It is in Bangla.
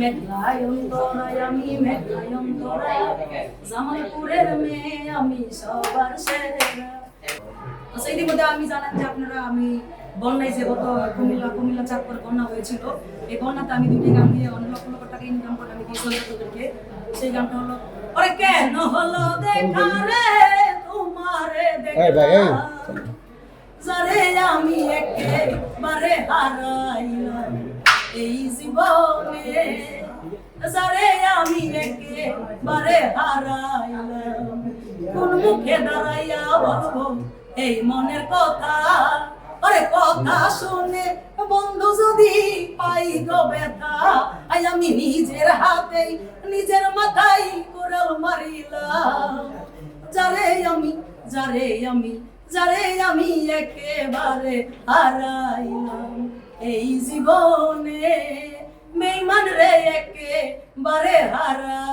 মেঘলায় অন্তরায় আমি মেঘলায় অন্তরায় জামালপুরের মেয়ে আমি সবার সেরা। আচ্ছা ইতিমধ্যে আমি জানেন যে আপনারা আমি বন্যায় যে গত কুমিল্লা কুমিল্লা চারপর বন্যা হয়েছিল এই বন্যাতে আমি দুটি গান দিয়ে অনেক লক্ষ লক্ষ টাকা ইনকাম করে আমি দিয়েছিলাম তোদেরকে সেই গানটা হলো ওরে কেন হলো দেখা রে তোমারে দেখা? যারে আমি একেবারে হারাইলাম। যারে আমি একেবারে হারাইলাম কোন মুখে দাঁড়াইয়া বলব এই মনের কথা আরে কথা শুনে বন্ধু যদি পাই গো ব্যথা আই আমি নিজের হাতেই নিজের মাথায় কোরাল মারিলাম যারে আমি যারে আমি যারে আমি একেবারে হারাইলাম এই জীবনে মেইমান রে একেবারে হারাই